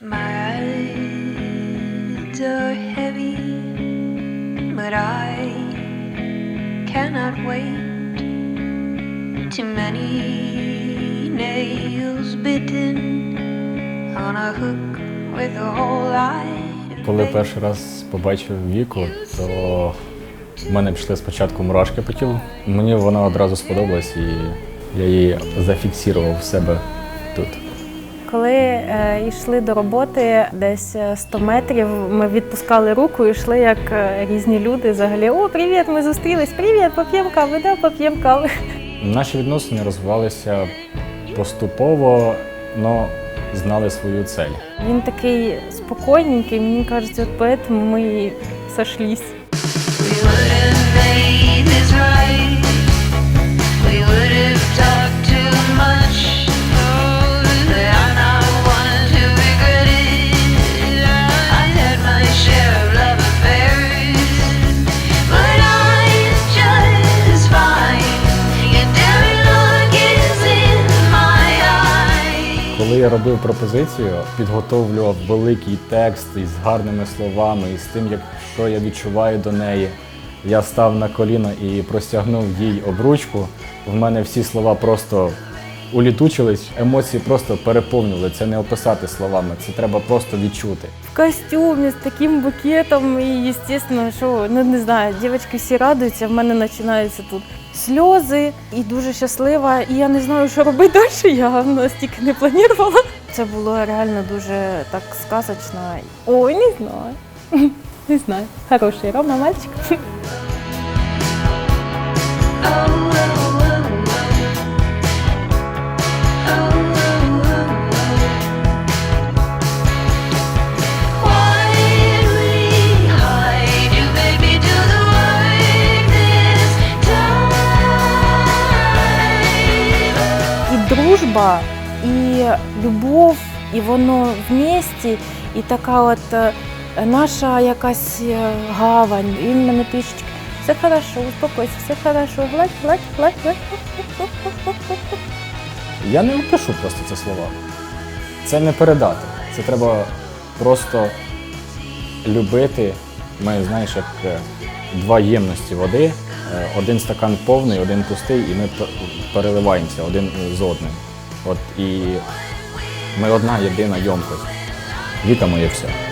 My eyes are heavy, but I cannot wait. Too many nails bitten on a hook with a whole eye. Коли перший раз побачив віку, то в мене пішли спочатку мурашки по тілу. Мені вона одразу сподобалась і я її зафіксував в себе тут. Коли е, йшли до роботи десь е, 100 метрів, ми відпускали руку і йшли як е, різні люди. Взагалі, о, привіт, ми зустрілись, привіт, поп'ємо кави, да, поп'ємо кави. Наші відносини розвивалися поступово, але знали свою цель. Він такий спокійненький, мені кажеться, от поэтому ми сошлись. Коли я робив пропозицію, підготовлював великий текст із гарними словами, і з тим, як що я відчуваю до неї. Я став на коліна і простягнув їй обручку. В мене всі слова просто улітучились, емоції просто переповнили. Це не описати словами, це треба просто відчути. В костюмі з таким букетом, і, звісно, що ну не знаю, дівчатки всі радуються, в мене починаються тут сльози і дуже щаслива. І я не знаю, що робити далі. Я настільки не планувала. Це було реально дуже так сказочно. Ой, не знаю. Не знаю. Хороший Рома, мальчик. Дружба, і любов, і воно вместе, і така от е, наша якась е, гавань. Він мене трішечки. Все хорошо, успокойся, все хорошо, гладь, гладь, гладь, гладь. Я не опишу просто ці слова. Це не передати. Це треба просто любити. Ми, знаєш, як е, два ємності води. Е, Один стакан повний, один пустий, і ми переливаємося один з одним. От і ми одна єдина ємкость. вітамо моє все.